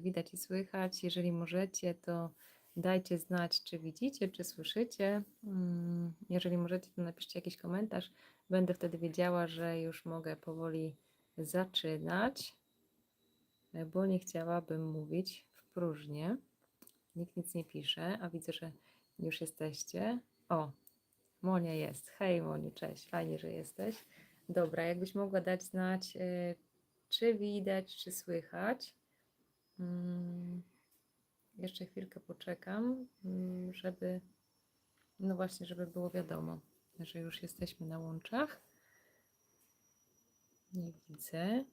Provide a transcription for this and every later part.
widać i słychać. Jeżeli możecie, to dajcie znać, czy widzicie, czy słyszycie. Mm, Jeżeli możecie, to napiszcie jakiś komentarz. Będę wtedy wiedziała, że już mogę powoli zaczynać, e, bo nie chciałabym mówić w próżnię. Nikt nic nie pisze, a widzę, że już jesteście. O, Monia jest. Hej Moniu, cześć, fajnie, że jesteś. Dobra, jakbyś mogła dać znać, y, czy widać, czy słychać. Mm, Jeszcze chwilkę poczekam, mm, żeby, no właśnie, żeby było wiadomo, że już jesteśmy na łączach. Nie widzę.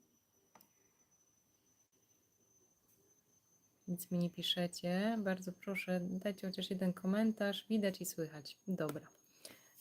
Nic mi nie piszecie. Bardzo proszę, dajcie chociaż jeden komentarz. Widać i słychać. Dobra.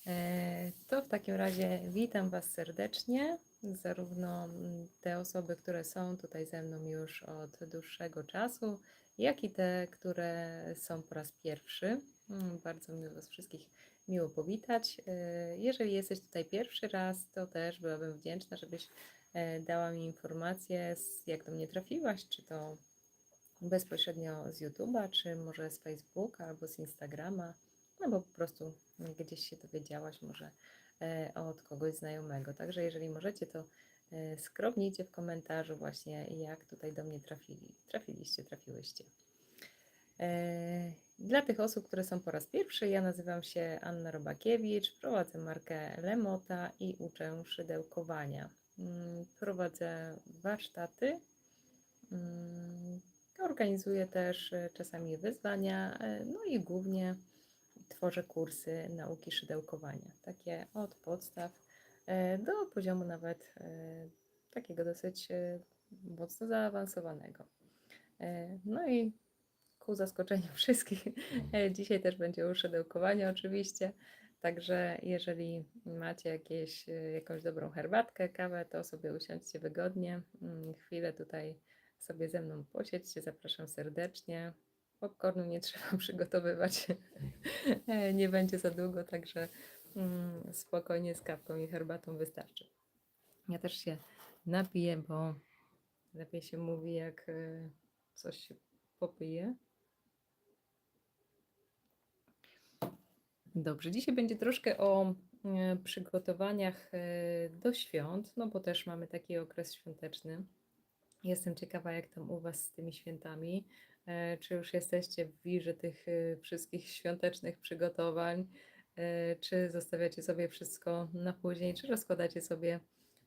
E, To w takim razie witam Was serdecznie, zarówno mm, te osoby, które są tutaj ze mną już od dłuższego czasu, jak i te, które są po raz pierwszy. Mm, Bardzo miło Was wszystkich miło powitać. E, Jeżeli jesteś tutaj pierwszy raz, to też byłabym wdzięczna, żebyś e, dała mi informację, jak do mnie trafiłaś, czy to bezpośrednio z YouTube'a, czy może z Facebooka albo z Instagrama, albo po prostu gdzieś się dowiedziałaś może e, od kogoś znajomego. Także jeżeli możecie, to e, skromnijcie w komentarzu właśnie, jak tutaj do mnie trafili, trafiliście, trafiłyście. E, Dla tych osób, które są po raz pierwszy, ja nazywam się Anna Robakiewicz, prowadzę markę Lemota i uczę szydełkowania. Mm, Prowadzę warsztaty, mm, organizuję też czasami wyzwania, no i głównie tworzę kursy nauki szydełkowania, takie od podstaw e, do poziomu nawet e, takiego dosyć e, mocno zaawansowanego. No i ku zaskoczeniu wszystkich, dzisiaj też będzie uszydełkowanie oczywiście, także jeżeli macie jakieś, jakąś dobrą herbatkę, kawę, to sobie usiądźcie wygodnie, mm, chwilę tutaj sobie ze mną posiedźcie, zapraszam serdecznie. Popcornu nie trzeba przygotowywać, E, nie będzie za długo, także mm, spokojnie z kawką i herbatą wystarczy. Ja też się napiję, bo lepiej się mówi, jak e, coś się popije. Dobrze, dzisiaj będzie troszkę o e, przygotowaniach do świąt, no bo też mamy taki okres świąteczny. Jestem ciekawa, jak tam u Was z tymi świętami. E, Czy już jesteście w wirze tych e, wszystkich świątecznych przygotowań? E, Czy zostawiacie sobie wszystko na później, czy rozkładacie sobie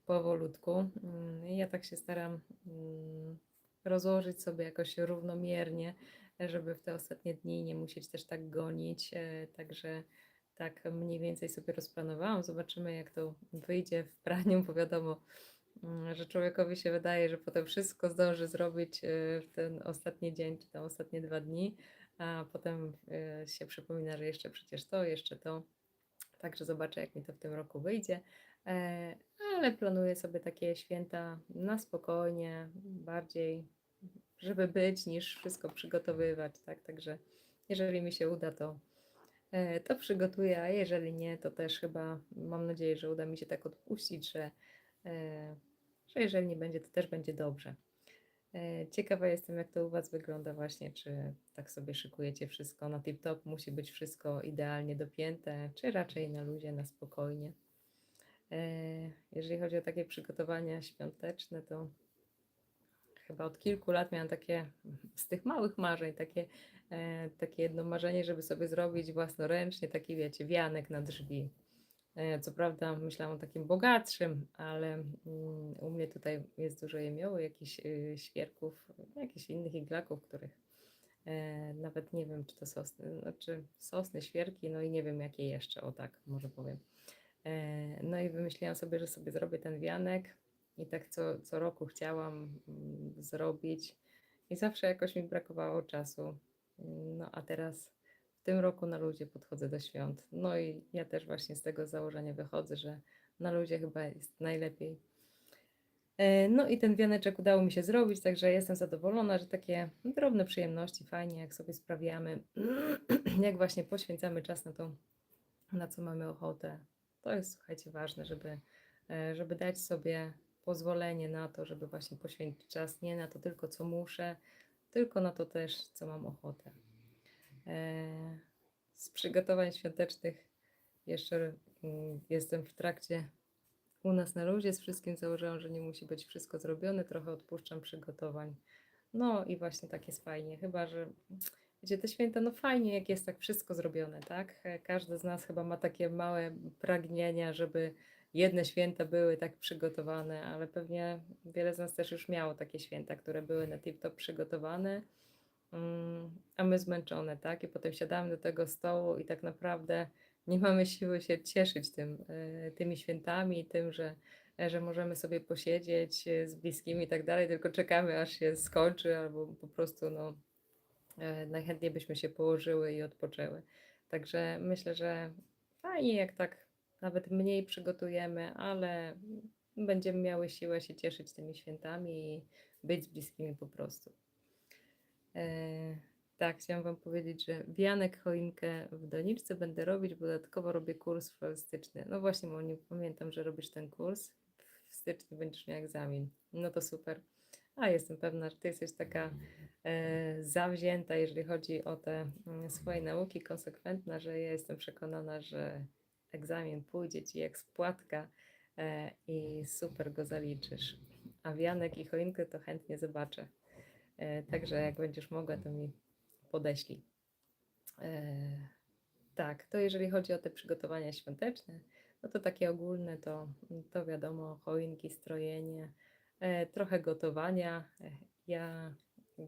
powolutku? Mm, Ja tak się staram mm, rozłożyć sobie jakoś równomiernie, żeby w te ostatnie dni nie musieć też tak gonić. Także tak mniej więcej sobie rozplanowałam. Zobaczymy, jak to wyjdzie w praniu, bo wiadomo, że człowiekowi się wydaje, że potem wszystko zdąży zrobić e, w ten ostatni dzień, czy tam ostatnie dwa dni, a potem e, się przypomina, że jeszcze przecież to, jeszcze to. Także zobaczę, jak mi to w tym roku wyjdzie. E, Ale planuję sobie takie święta na spokojnie, bardziej, żeby być, niż wszystko przygotowywać, tak? Także jeżeli mi się uda, to, e, to przygotuję, a jeżeli nie, to też chyba mam nadzieję, że uda mi się tak odpuścić, że, e, że jeżeli nie będzie, to też będzie dobrze. E, Ciekawa jestem, jak to u Was wygląda właśnie, czy tak sobie szykujecie wszystko na tip-top, musi być wszystko idealnie dopięte, czy raczej na luzie, na spokojnie. E, Jeżeli chodzi o takie przygotowania świąteczne, to chyba od kilku lat miałam takie z tych małych marzeń, takie, e, takie jedno marzenie, żeby sobie zrobić własnoręcznie taki, wiecie, wianek na drzwi. E, Co prawda myślałam o takim bogatszym, ale mm, u mnie tutaj jest dużo jemioły, jakichś y, świerków, jakichś innych iglaków, których e, nawet nie wiem, czy to sosny, znaczy sosny, świerki, no i nie wiem jakie jeszcze, o tak może powiem. E, No i wymyśliłam sobie, że sobie zrobię ten wianek i tak co, co roku chciałam mm, zrobić i zawsze jakoś mi brakowało czasu. No a teraz tym roku na ludzie podchodzę do świąt. No i ja też właśnie z tego założenia wychodzę, że na ludzie chyba jest najlepiej. E, No i ten wianeczek udało mi się zrobić, także jestem zadowolona, że takie drobne przyjemności, fajnie, jak sobie sprawiamy, jak właśnie poświęcamy czas na to, na co mamy ochotę. To jest, słuchajcie, ważne, żeby, e, żeby dać sobie pozwolenie na to, żeby właśnie poświęcić czas nie na to tylko, co muszę, tylko na to też, co mam ochotę. E, z przygotowań świątecznych jeszcze mm, jestem w trakcie u nas na luzie, z wszystkim założyłam, że nie musi być wszystko zrobione, trochę odpuszczam przygotowań. No i właśnie tak jest fajnie, chyba że Wiecie, te święta, no fajnie, jak jest tak wszystko zrobione, tak? E, Każdy z nas chyba ma takie małe pragnienia, żeby jedne święta były tak przygotowane, ale pewnie wiele z nas też już miało takie święta, które były na tip-top przygotowane, a my zmęczone, tak? I potem siadamy do tego stołu i tak naprawdę nie mamy siły się cieszyć tym, e, tymi świętami, tym, że, e, że możemy sobie posiedzieć e, z bliskimi i tak dalej, tylko czekamy, aż się skończy, albo po prostu, no, najchętniej byśmy się położyły i odpoczęły. Także myślę, że fajnie, jak tak nawet mniej przygotujemy, ale będziemy miały siłę się cieszyć tymi świętami i być z bliskimi po prostu. E, tak, chciałam Wam powiedzieć, że wianek choinkę w doniczce będę robić, bo dodatkowo robię kurs florystyczny. No właśnie, Moniu, pamiętam, że robisz ten kurs. W styczniu będziesz miał egzamin. No to super. A jestem pewna, że Ty jesteś taka e, zawzięta, jeżeli chodzi o te mm, swoje nauki, konsekwentna, że ja jestem przekonana, że egzamin pójdzie Ci jak spłatka e, i super go zaliczysz. A wianek i choinkę to chętnie zobaczę. E, także jak będziesz mogła, to mi podeślij. E, tak, to jeżeli chodzi o te przygotowania świąteczne, no to takie ogólne to, to wiadomo, choinki, strojenie, e, trochę gotowania. Ja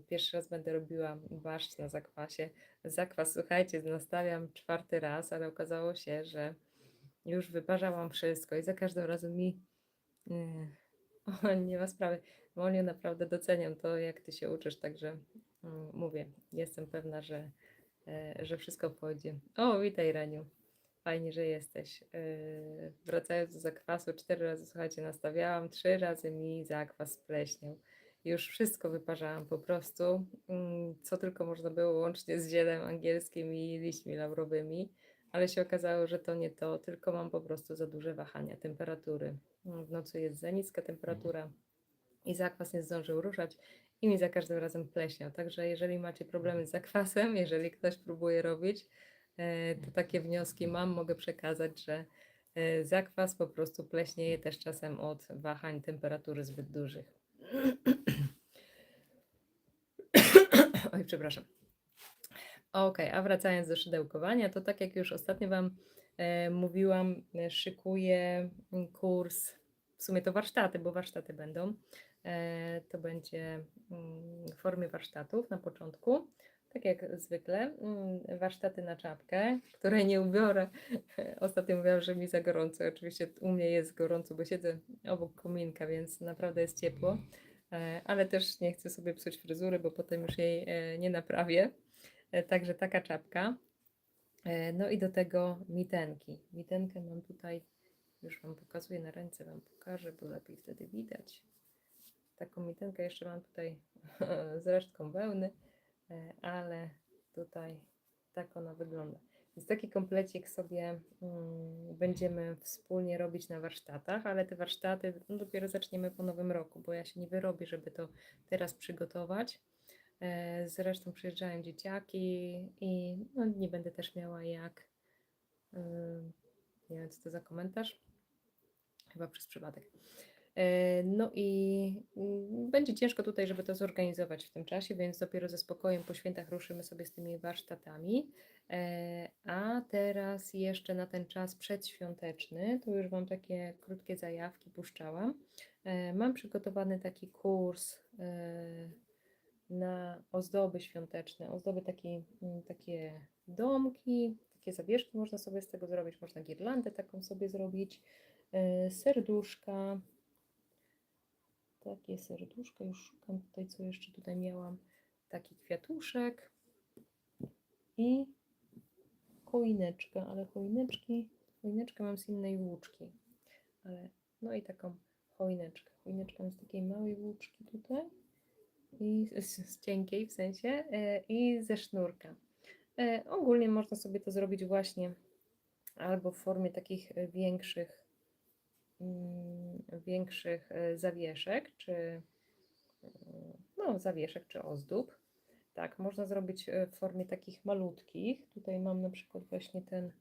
pierwszy raz będę robiła barszcz na zakwasie. Zakwas, słuchajcie, nastawiam czwarty raz, ale okazało się, że już wyparzałam wszystko i za każdym razem mi o, nie ma sprawy. Moniu, naprawdę doceniam to, jak ty się uczysz, także mm, mówię, jestem pewna, że, e, że wszystko pójdzie. O, witaj Reniu. Fajnie, że jesteś. E, Wracając do zakwasu, cztery razy, słuchajcie, nastawiałam, trzy razy mi zakwas spleśniał. Już wszystko wyparzałam po prostu, mm, co tylko można było, łącznie z zielem angielskim i liśćmi laurowymi, ale się okazało, że to nie to, tylko mam po prostu za duże wahania temperatury. W nocy jest za niska temperatura i zakwas nie zdążył ruszać i mi za każdym razem pleśniał. Także jeżeli macie problemy z zakwasem, jeżeli ktoś próbuje robić, e, to takie wnioski mam, mogę przekazać, że e, zakwas po prostu pleśnieje też czasem od wahań temperatury zbyt dużych. Oj, przepraszam. Okej, a wracając do szydełkowania, to tak jak już ostatnio Wam e, mówiłam, szykuję kurs, w sumie to warsztaty, bo warsztaty będą. E, to będzie mm, w formie warsztatów na początku, tak jak zwykle. mm, Warsztaty na czapkę, które nie ubiorę. Ostatnio mówiłam, że mi za gorąco. Oczywiście u mnie jest gorąco, bo siedzę obok kominka, więc naprawdę jest ciepło. E, Ale też nie chcę sobie psuć fryzury, bo potem już jej e, nie naprawię. Także taka czapka. No i do tego mitenki. Mitenkę mam tutaj, już Wam pokazuję na ręce, Wam pokażę, bo lepiej wtedy widać. Taką mitenkę jeszcze mam tutaj z resztką wełny, e, ale tutaj tak ona wygląda. Więc taki komplecik sobie mm, będziemy wspólnie robić na warsztatach, ale te warsztaty no, dopiero zaczniemy po nowym roku, bo ja się nie wyrobię, żeby to teraz przygotować. E, Zresztą przyjeżdżają dzieciaki i no, nie będę też miała jak. ym, Nie wiem, co to za komentarz. Chyba przez przypadek. E, No i mm, będzie ciężko tutaj, żeby to zorganizować w tym czasie, więc dopiero ze spokojem po świętach ruszymy sobie z tymi warsztatami. E, A teraz jeszcze na ten czas przedświąteczny, to już Wam takie krótkie zajawki puszczałam. E, Mam przygotowany taki kurs na ozdoby świąteczne, ozdoby takie, mm, takie domki, takie zawieszki można sobie z tego zrobić, można girlandę taką sobie zrobić, serduszka, takie serduszka, już szukam tutaj, co jeszcze tutaj miałam, taki kwiatuszek i choineczka, ale choineczki, choineczkę mam z innej włóczki, ale no i taką choineczkę, choineczka mam z takiej małej włóczki tutaj, i z, z cienkiej w sensie e, i ze sznurka. E, ogólnie można sobie to zrobić właśnie albo w formie takich e, większych, większych e, zawieszek, czy mm, no, zawieszek, czy ozdób. Tak, można zrobić e, w formie takich malutkich. Tutaj mam na przykład właśnie ten,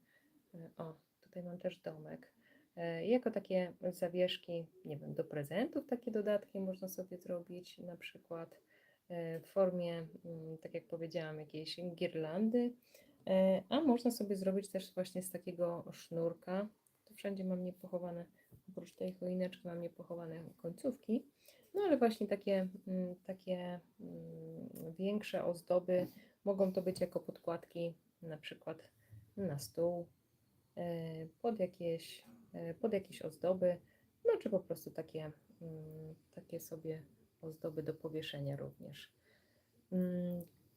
e, o, tutaj mam też domek. Jako takie zawieszki, nie wiem, do prezentów takie dodatki można sobie zrobić, na przykład w formie, mm, tak jak powiedziałam, jakiejś girlandy, a można sobie zrobić też właśnie z takiego sznurka. Tu wszędzie mam niepochowane, oprócz tej choineczki mam niepochowane końcówki. No ale właśnie takie, mm, takie mm, większe ozdoby mogą to być jako podkładki na przykład na stół, e, pod jakieś, e, pod jakieś ozdoby, no czy po prostu takie, mm, takie sobie ozdoby do powieszenia również.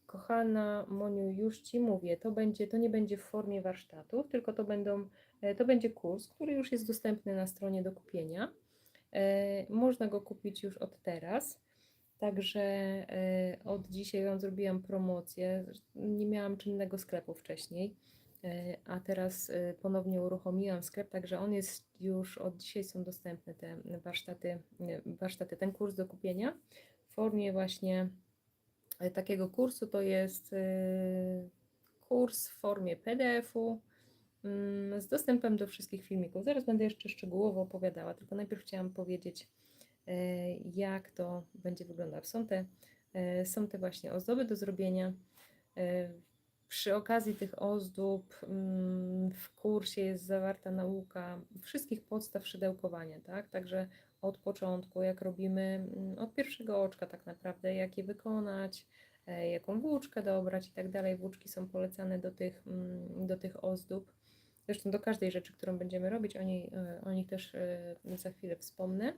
Kochana Moniu, już Ci mówię, to będzie, to nie będzie w formie warsztatów, tylko to będą, to będzie kurs, który już jest dostępny na stronie do kupienia. E, Można go kupić już od teraz. Także e, od dzisiaj Wam zrobiłam promocję. Nie miałam czynnego sklepu wcześniej, e, a teraz e, ponownie uruchomiłam sklep, także on jest już od dzisiaj są dostępne te warsztaty, warsztaty ten kurs do kupienia w formie właśnie e, takiego kursu. To jest e, kurs w formie PDF-u z dostępem do wszystkich filmików. Zaraz będę jeszcze szczegółowo opowiadała, tylko najpierw chciałam powiedzieć, e, jak to będzie wyglądać. Są te, e, są te właśnie ozdoby do zrobienia. E, Przy okazji tych ozdób mm, w kursie jest zawarta nauka wszystkich podstaw szydełkowania, tak? Także od początku, jak robimy, mm, od pierwszego oczka tak naprawdę, jak je wykonać, jaką włóczkę dobrać i tak dalej. Włóczki są polecane do tych, mm, do tych ozdób. Zresztą do każdej rzeczy, którą będziemy robić, o, niej, e, o nich też e, za chwilę wspomnę.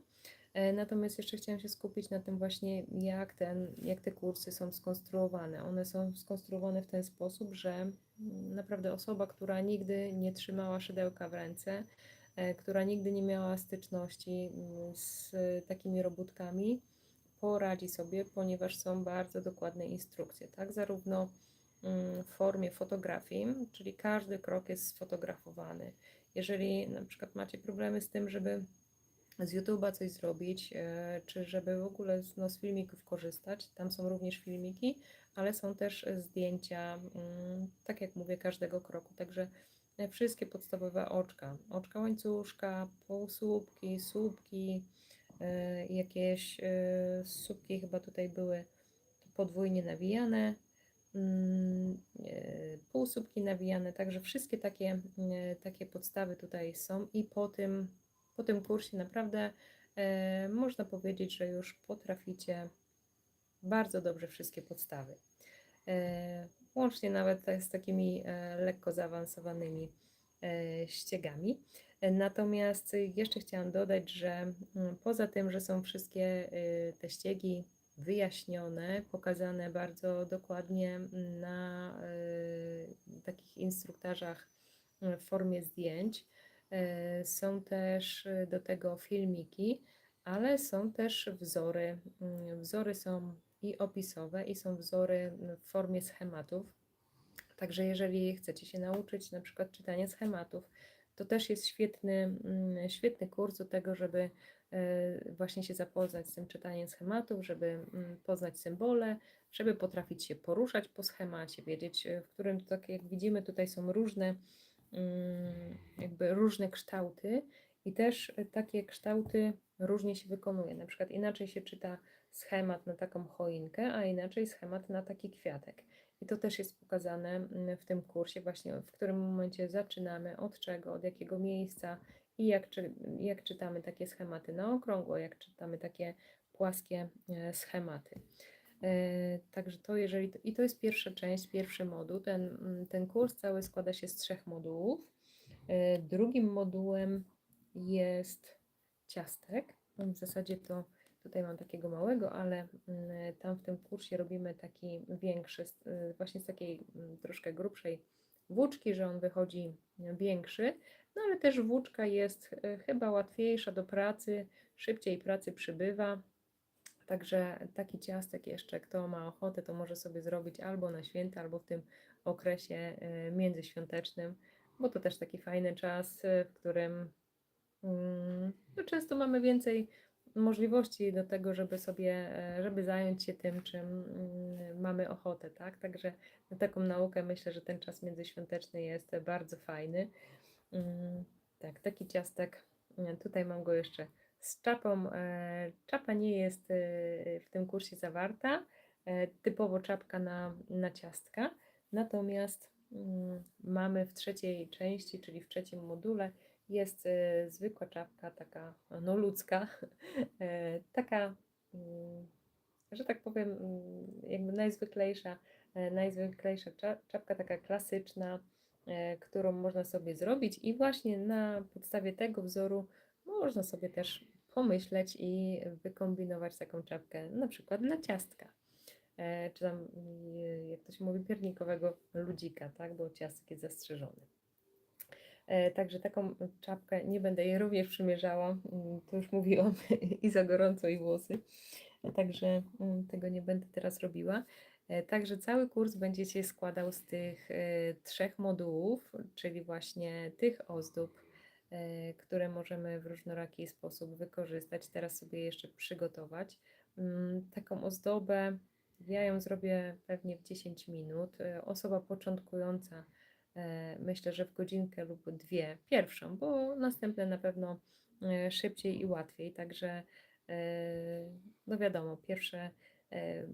E, Natomiast jeszcze chciałam się skupić na tym właśnie, jak, ten, jak te kursy są skonstruowane. One są skonstruowane w ten sposób, że mm, naprawdę osoba, która nigdy nie trzymała szydełka w ręce, która nigdy nie miała styczności mm, z takimi robótkami, poradzi sobie, ponieważ są bardzo dokładne instrukcje, tak? Zarówno w formie fotografii, czyli każdy krok jest sfotografowany. Jeżeli na przykład macie problemy z tym, żeby z YouTube'a coś zrobić, e, czy żeby w ogóle no, z filmików korzystać. Tam są również filmiki, ale są też zdjęcia, mm, tak jak mówię, każdego kroku. Także e, wszystkie podstawowe oczka, oczka łańcuszka, półsłupki, słupki, e, jakieś słupki chyba tutaj były podwójnie nawijane, mm, półsłupki nawijane, także wszystkie takie, e, takie podstawy tutaj są i po tym po tym kursie naprawdę e, można powiedzieć, że już potraficie bardzo dobrze wszystkie podstawy. E, łącznie nawet tak z takimi e, lekko zaawansowanymi e, ściegami. E, Natomiast jeszcze chciałam dodać, że mm, poza tym, że są wszystkie e, te ściegi wyjaśnione, pokazane bardzo dokładnie na e, takich instruktażach e, w formie zdjęć, E, Są też do tego filmiki, ale są też wzory. Mm, Wzory są i opisowe, i są wzory mm, w formie schematów. Także jeżeli chcecie się nauczyć na przykład czytania schematów, to też jest świetny, mm, świetny kurs do tego, żeby e, właśnie się zapoznać z tym czytaniem schematów, żeby mm, poznać symbole, żeby potrafić się poruszać po schemacie, wiedzieć, e, w którym, tak jak widzimy, tutaj są różne, mm, jakby różne kształty i też e, takie kształty różnie się wykonuje. Na przykład inaczej się czyta schemat na taką choinkę, a inaczej schemat na taki kwiatek. I to też jest pokazane mm, w tym kursie, właśnie w którym momencie zaczynamy, od czego, od jakiego miejsca i jak, czy, jak czytamy takie schematy na okrągło, jak czytamy takie płaskie e, schematy. E, Także to jeżeli, i to jest pierwsza część, pierwszy moduł. Ten, mm, ten kurs cały składa się z trzech modułów. E, Drugim modułem jest ciastek. W zasadzie to tutaj mam takiego małego, ale mm, tam w tym kursie robimy taki większy, y, właśnie z takiej mm, troszkę grubszej włóczki, że on wychodzi większy. No ale też włóczka jest y, chyba łatwiejsza do pracy, szybciej pracy przybywa. Także taki ciastek jeszcze, kto ma ochotę, to może sobie zrobić albo na święta, albo w tym okresie y, międzyświątecznym, bo to też taki fajny czas, y, w którym mm, no, często mamy więcej możliwości do tego, żeby sobie, e, żeby zająć się tym, czym mm, mamy ochotę, tak? Także na taką naukę myślę, że ten czas międzyświąteczny jest bardzo fajny. Mm, Tak, taki ciastek. Tutaj mam go jeszcze z czapą. E, Czapa nie jest e, w tym kursie zawarta, typowo czapka na, na ciastka. Natomiast mm, mamy w trzeciej części, czyli w trzecim module, jest e, zwykła czapka, taka no ludzka, e, taka, mm, że tak powiem, mm, jakby najzwyklejsza, e, najzwyklejsza cza- czapka, taka klasyczna, e, którą można sobie zrobić i właśnie na podstawie tego wzoru można sobie też pomyśleć i wykombinować taką czapkę, na przykład dla ciastka. Czy tam, y, jak to się mówi, piernikowego ludzika, tak, bo ciastek jest zastrzeżony. E, Także taką czapkę nie będę jej również przymierzała, mm, to już mówiłam, i za gorąco i włosy. E, Także mm, tego nie będę teraz robiła. E, Także cały kurs będzie się składał z tych trzech modułów, czyli właśnie tych ozdób, które możemy w różnoraki sposób wykorzystać. Teraz sobie jeszcze przygotować. Mm, Taką ozdobę ja ją zrobię pewnie w 10 minut. Osoba początkująca myślę, że w godzinkę lub dwie pierwszą, bo następne na pewno e, szybciej i łatwiej. Także e, no wiadomo, pierwsze, e,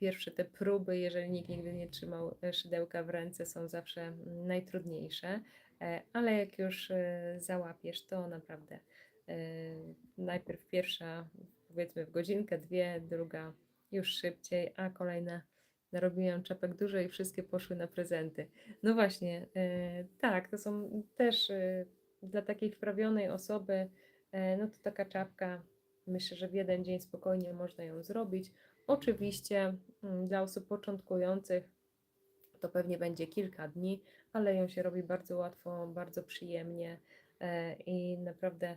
pierwsze te próby, jeżeli nikt nigdy nie trzymał e, szydełka w ręce, są zawsze najtrudniejsze, e, ale jak już e, załapiesz, to naprawdę e, najpierw pierwsza, powiedzmy w godzinkę, dwie, druga już szybciej, a kolejne narobiłam czapek dużo i wszystkie poszły na prezenty. No właśnie, e, tak, to są też e, dla takiej wprawionej osoby, e, no to taka czapka, myślę, że w jeden dzień spokojnie można ją zrobić. Oczywiście mm, dla osób początkujących to pewnie będzie kilka dni, ale ją się robi bardzo łatwo, bardzo przyjemnie i naprawdę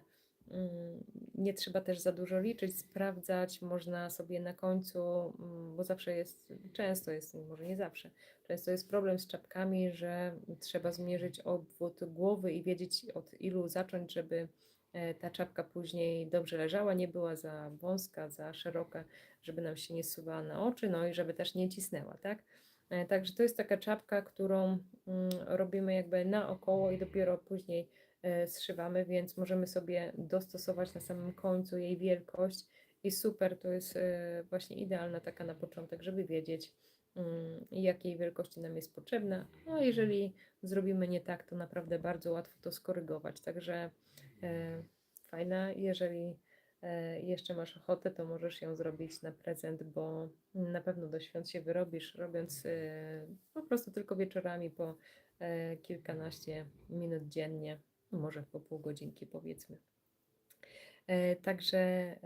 nie trzeba też za dużo liczyć, sprawdzać, można sobie na końcu, mm, bo zawsze jest, często jest, może nie zawsze, często jest problem z czapkami, że trzeba zmierzyć obwód głowy i wiedzieć od ilu zacząć, żeby e, ta czapka później dobrze leżała, nie była za wąska, za szeroka, żeby nam się nie zsuwała na oczy, no i żeby też nie cisnęła, tak? E, Także to jest taka czapka, którą mm, robimy jakby naokoło i dopiero później zszywamy, więc możemy sobie dostosować na samym końcu jej wielkość. I super, to jest e, właśnie idealna taka na początek, żeby wiedzieć mm, jakiej wielkości nam jest potrzebna, a jeżeli zrobimy nie tak, to naprawdę bardzo łatwo to skorygować, także e, fajna, jeżeli e, jeszcze masz ochotę, to możesz ją zrobić na prezent, bo na pewno do świąt się wyrobisz, robiąc e, po prostu tylko wieczorami po e, kilkanaście minut dziennie, no może po pół godzinki powiedzmy. E, Także, e,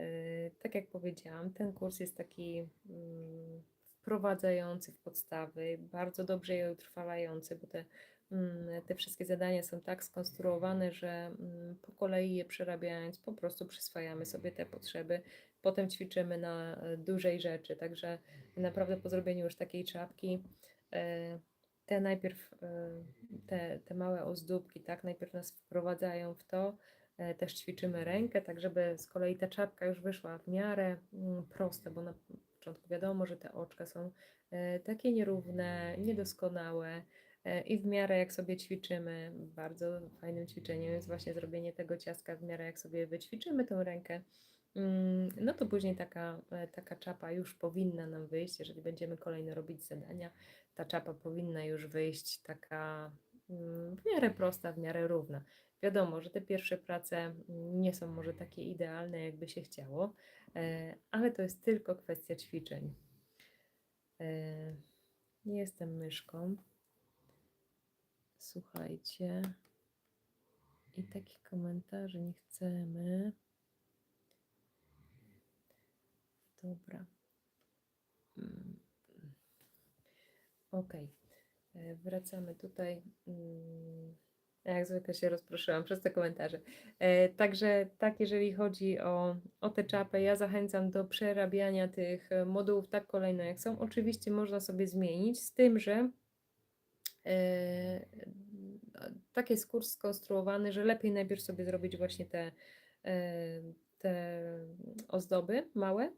tak jak powiedziałam, ten kurs jest taki mm, wprowadzający w podstawy, bardzo dobrze je utrwalający, bo te, mm, te wszystkie zadania są tak skonstruowane, że mm, po kolei je przerabiając, po prostu przyswajamy sobie te potrzeby. Potem ćwiczymy na e, dużej rzeczy, także naprawdę po zrobieniu już takiej czapki, te najpierw, e, te, te małe ozdóbki, tak, najpierw nas wprowadzają w to, e, też ćwiczymy rękę, tak żeby z kolei ta czapka już wyszła w miarę mm, prosta, bo na początku wiadomo, że te oczka są e, takie nierówne, niedoskonałe i w miarę jak sobie ćwiczymy, bardzo fajnym ćwiczeniem jest właśnie zrobienie tego ciastka w miarę jak sobie wyćwiczymy tą rękę, mm, no to później taka, taka czapa już powinna nam wyjść, jeżeli będziemy kolejno robić zadania, ta czapa powinna już wyjść taka mm, w miarę prosta, w miarę równa. Wiadomo, że te pierwsze prace mm, nie są może takie idealne, jakby się chciało, e, ale to jest tylko kwestia ćwiczeń. E, Nie jestem myszką. Słuchajcie. I takich komentarzy nie chcemy. Dobra. Okej. E, Wracamy tutaj. Mm, Jak zwykle się rozproszyłam przez te komentarze. E, Także tak, jeżeli chodzi o, o tę czapę, ja zachęcam do przerabiania tych e, modułów tak kolejno jak są. Oczywiście można sobie zmienić, z tym, że e, tak jest kurs skonstruowany, że lepiej najpierw sobie zrobić właśnie te, te ozdoby małe,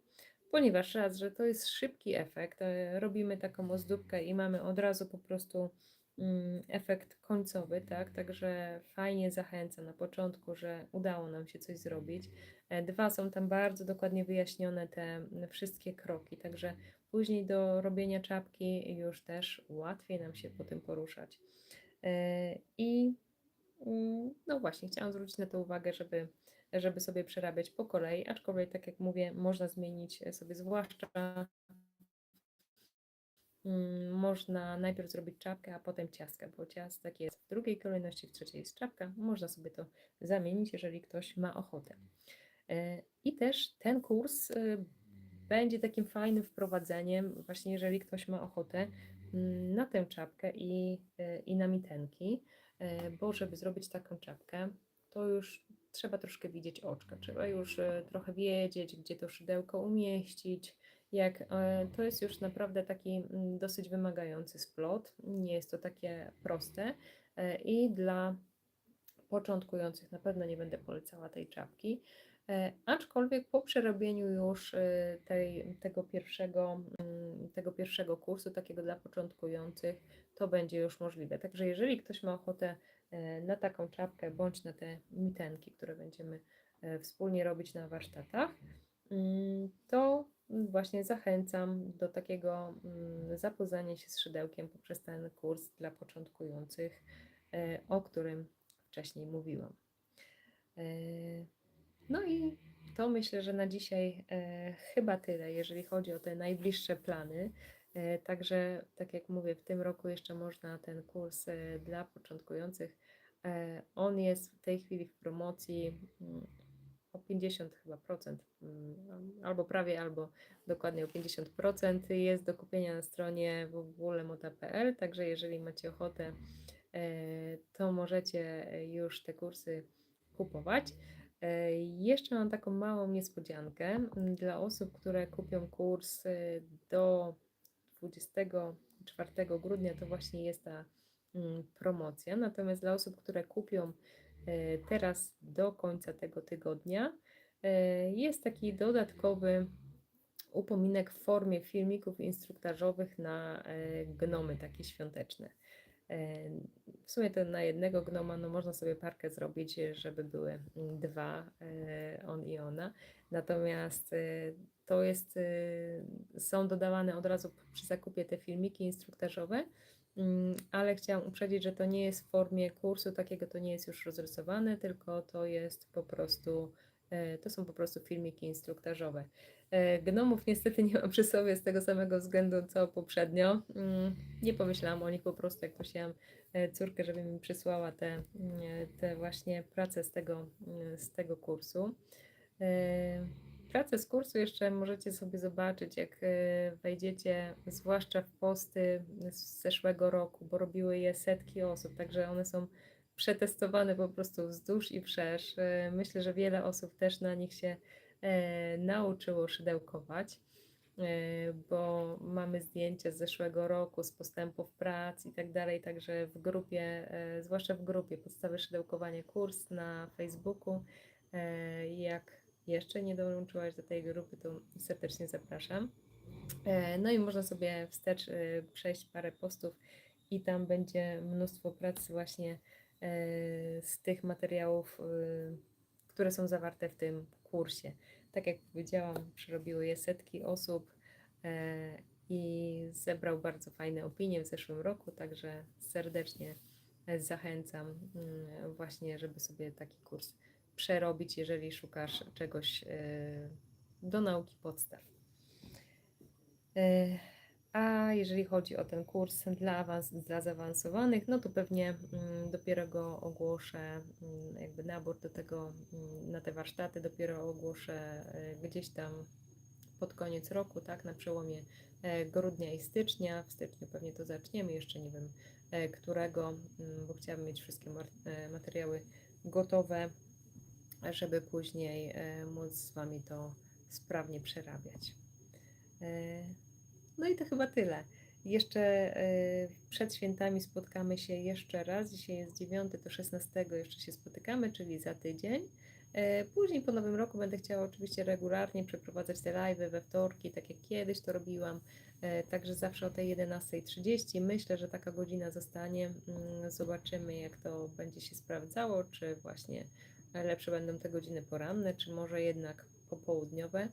ponieważ raz, że to jest szybki efekt, e, robimy taką ozdóbkę i mamy od razu po prostu mm, efekt końcowy, tak? Także fajnie zachęca na początku, że udało nam się coś zrobić. E, Dwa, są tam bardzo dokładnie wyjaśnione te wszystkie kroki, także później do robienia czapki już też łatwiej nam się po tym poruszać. E, I mm, no właśnie, chciałam zwrócić na to uwagę, żeby, żeby sobie przerabiać po kolei, aczkolwiek tak jak mówię, można zmienić sobie zwłaszcza Mm, można najpierw zrobić czapkę, a potem ciastkę, bo ciastek jest w drugiej kolejności, w trzeciej jest czapka. Można sobie to zamienić, jeżeli ktoś ma ochotę. E, I też ten kurs e, będzie takim fajnym wprowadzeniem, właśnie jeżeli ktoś ma ochotę mm, na tę czapkę i, e, i na mitenki, bo żeby zrobić taką czapkę, to już trzeba troszkę widzieć oczka, trzeba już trochę wiedzieć, gdzie to szydełko umieścić, jak e, to jest już naprawdę taki mm, dosyć wymagający splot, nie jest to takie proste e, i dla początkujących na pewno nie będę polecała tej czapki, e, aczkolwiek po przerobieniu już tej, tego, pierwszego, mm, tego pierwszego kursu, takiego dla początkujących, to będzie już możliwe. Także jeżeli ktoś ma ochotę na taką czapkę bądź na te mitenki, które będziemy wspólnie robić na warsztatach, mm, to właśnie zachęcam do takiego mm, zapoznania się z szydełkiem poprzez ten kurs dla początkujących, e, o którym wcześniej mówiłam. E, no i to myślę, że na dzisiaj e, chyba tyle, jeżeli chodzi o te najbliższe plany. Także, tak jak mówię, w tym roku jeszcze można ten kurs dla początkujących. On jest w tej chwili w promocji mm, o 50 chyba procent, mm, albo prawie, albo dokładnie o 50% jest do kupienia na stronie www.lemota.pl, także jeżeli macie ochotę, e, to możecie już te kursy kupować. E, jeszcze mam taką małą niespodziankę mm, dla osób, które kupią kurs e, do 24 grudnia, to właśnie jest ta mm, promocja. Natomiast dla osób, które kupią E, teraz do końca tego tygodnia e, jest taki dodatkowy upominek w formie filmików instruktażowych na e, gnomy takie świąteczne. W sumie to na jednego gnoma no można sobie parkę zrobić, żeby były dwa, on i ona. Natomiast to jest, są dodawane od razu przy zakupie te filmiki instruktażowe Mm, ale chciałam uprzedzić, że to nie jest w formie kursu takiego, to nie jest już rozrysowane, tylko to jest po prostu, e, to są po prostu filmiki instruktażowe. E, gnomów niestety nie mam przy sobie z tego samego względu, co poprzednio. Mm, nie pomyślałam o nich po prostu, jak prosiłam e, córkę, żeby mi przysłała te, mm, te właśnie prace z tego, z tego kursu. Pracę z kursu jeszcze możecie sobie zobaczyć, jak e, wejdziecie, zwłaszcza w posty z zeszłego roku, bo robiły je setki osób, także one są przetestowane po prostu wzdłuż i wszerz. E, myślę, że wiele osób też na nich się e, nauczyło szydełkować, bo mamy zdjęcia z zeszłego roku, z postępów prac i tak dalej, także w grupie, zwłaszcza w grupie podstawy szydełkowania kurs na Facebooku, jak jeszcze nie dołączyłaś do tej grupy, to serdecznie zapraszam. E, no i można sobie wstecz e, przejść parę postów i tam będzie mnóstwo prac właśnie e, z tych materiałów, które są zawarte w tym kursie. Tak jak powiedziałam, przerobiły je setki osób i zebrał bardzo fajne opinie w zeszłym roku, także serdecznie zachęcam mm, właśnie, żeby sobie taki kurs przerobić, jeżeli szukasz czegoś e, do nauki podstaw. E, a jeżeli chodzi o ten kurs dla, awans, dla zaawansowanych, no to pewnie mm, dopiero go ogłoszę, mm, jakby nabór do tego, mm, na te warsztaty dopiero ogłoszę e, gdzieś tam pod koniec roku, tak, na przełomie grudnia i stycznia. W styczniu pewnie to zaczniemy, jeszcze nie wiem którego, bo chciałabym mieć wszystkie materiały gotowe żeby później e, móc z Wami to sprawnie przerabiać. E, no i to chyba tyle. Jeszcze e, przed świętami spotkamy się jeszcze raz. Dzisiaj jest 9 do 16, jeszcze się spotykamy, czyli za tydzień. Później po nowym roku będę chciała oczywiście regularnie przeprowadzać te live'y we wtorki, tak jak kiedyś to robiłam. Także zawsze o tej 11.30. Myślę, że taka godzina zostanie. Mm, Zobaczymy, jak to będzie się sprawdzało, czy właśnie lepsze będą te godziny poranne, czy może jednak popołudniowe.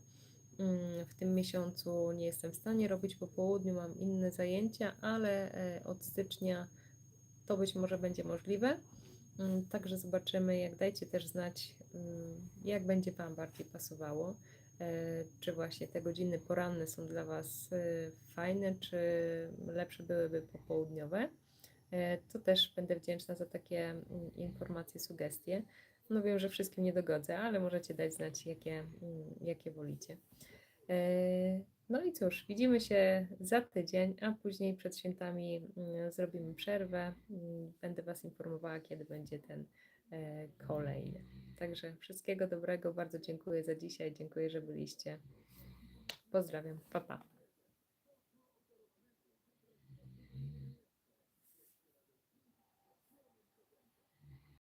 Mm, W tym miesiącu nie jestem w stanie robić po południu, mam inne zajęcia, ale e, od stycznia to być może będzie możliwe. Mm, Także zobaczymy, jak dajcie też znać, mm, jak będzie Wam bardziej pasowało. E, Czy właśnie te godziny poranne są dla Was e, fajne, czy lepsze byłyby popołudniowe. To też będę wdzięczna za takie informacje, sugestie. No wiem, że wszystkim nie dogodzę, ale możecie dać znać, jakie, mm, jakie wolicie. E, No i cóż, widzimy się za tydzień, a później przed świętami mm, zrobimy przerwę. Mm, Będę Was informowała, kiedy będzie ten e, kolejny. Także wszystkiego dobrego, bardzo dziękuję za dzisiaj, dziękuję, że byliście. Pozdrawiam, pa pa.